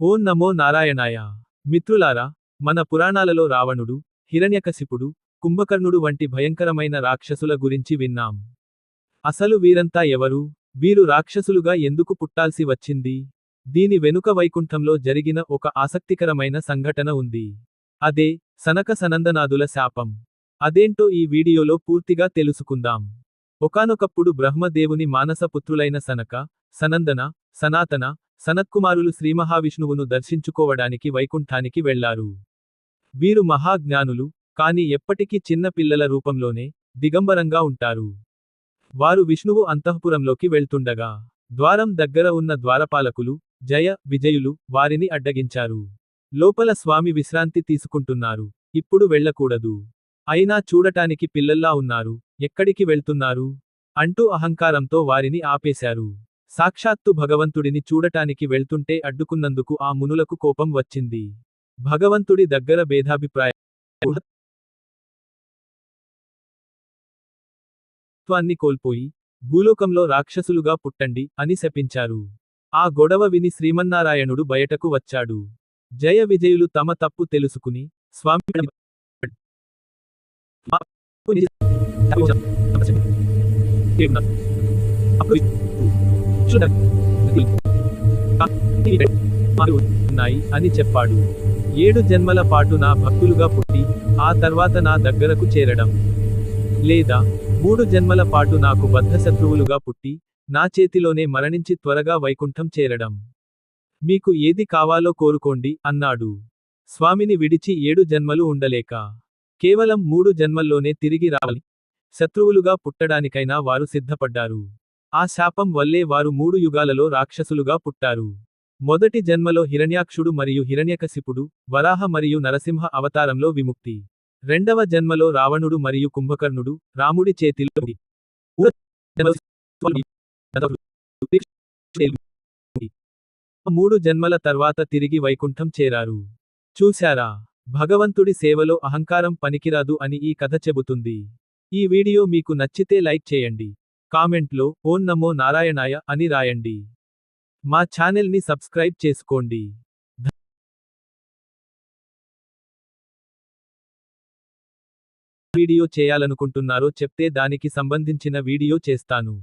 ఓం నమో నారాయణాయ. మిత్రులారా మన పురాణాలలో రావణుడు హిరణ్యకశిపుడు కుంభకర్ణుడు వంటి భయంకరమైన రాక్షసుల గురించి విన్నాం. అసలు వీరంతా ఎవరు? వీరు రాక్షసులుగా ఎందుకు పుట్టాల్సి వచ్చింది? దీని వెనుక వైకుంఠంలో జరిగిన ఒక ఆసక్తికరమైన సంఘటన ఉంది. అదే సనక సనందనాదుల శాపం. అదేంటో ఈ వీడియోలో పూర్తిగా తెలుసుకుందాం. ఒకానొకప్పుడు బ్రహ్మదేవుని మానసపుత్రులైన సనక సనందన సనాతన సనత్కుమారులు శ్రీమహావిష్ణువును దర్శించుకోవడానికి వైకుంఠానికి వెళ్ళారు. వీరు మహాజ్ఞానులు కాని ఎప్పటికీ చిన్న పిల్లల రూపంలోనే దిగంబరంగా ఉంటారు. వారు విష్ణువు అంతఃపురంలోకి వెళ్తుండగా ద్వారం దగ్గర ఉన్న ద్వారపాలకులు జయ విజయులు వారిని అడ్డగించారు. లోపల స్వామి విశ్రాంతి తీసుకుంటున్నారు. ఇప్పుడు వెళ్ళకూడదు. అయినా చూడటానికి పిల్లల్లా ఉన్నారు. ఎక్కడికి వెళ్తున్నారు? అంటూ అహంకారంతో వారిని ఆపేశారు. సాక్షాత్తు భగవంతుడిని చూడటానికి వెళ్తుంటే అడ్డుకున్నందుకు ఆ మునులకు కోపం వచ్చింది. భగవంతుడి దగ్గర భేదాభిప్రాయత్వాన్ని కోల్పోయి భూలోకంలో రాక్షసులుగా పుట్టండి అని శపించారు. ఆ గొడవ విని శ్రీమన్నారాయణుడు బయటకు వచ్చాడు. జయ విజయులు తమ తప్పు తెలుసుకుని స్వామి ఉన్నాయి అని చెప్పాడు. ఏడు జన్మల పాటు నా భక్తులుగా పుట్టి ఆ తర్వాత నా దగ్గరకు చేరడం. లేదా మూడు జన్మల పాటు నాకు బద్ధశత్రువులుగా పుట్టి నా చేతిలోనే మరణించి త్వరగా వైకుంఠం చేరడం. మీకు ఏది కావాలో కోరుకోండి అన్నాడు. స్వామిని విడిచి ఏడు జన్మలు ఉండలేక కేవలం మూడు జన్మల్లోనే తిరిగి రావాలి. శత్రువులుగా పుట్టడానికైనా వారు సిద్ధపడ్డారు. ఆ శాపం వల్లే వారు మూడు యుగాలలో రాక్షసులుగా పుట్టారు. మొదటి జన్మలో హిరణ్యాక్షుడు మరియు హిరణ్యకశిపుడు వరాహ మరియు నరసింహ అవతారంలో విముక్తి. రెండవ జన్మలో రావణుడు మరియు కుంభకర్ణుడు రాముడి చేతిలో మూడు జన్మల తర్వాత తిరిగి వైకుంఠం చేరారు. చూశారా? భగవంతుడి సేవలో అహంకారం పనికిరాదు అని ఈ కథ చెబుతుంది. ఈ వీడియో మీకు నచ్చితే లైక్ చేయండి. కామెంట్లో ఓం నమో నారాయణాయ అని రాయండి. మా ఛానల్ని సబ్స్క్రైబ్ చేసుకోండి. వీడియో చేయాలనుకుంటున్నారో చెప్తే దానికి సంబంధించిన వీడియో చేస్తాను.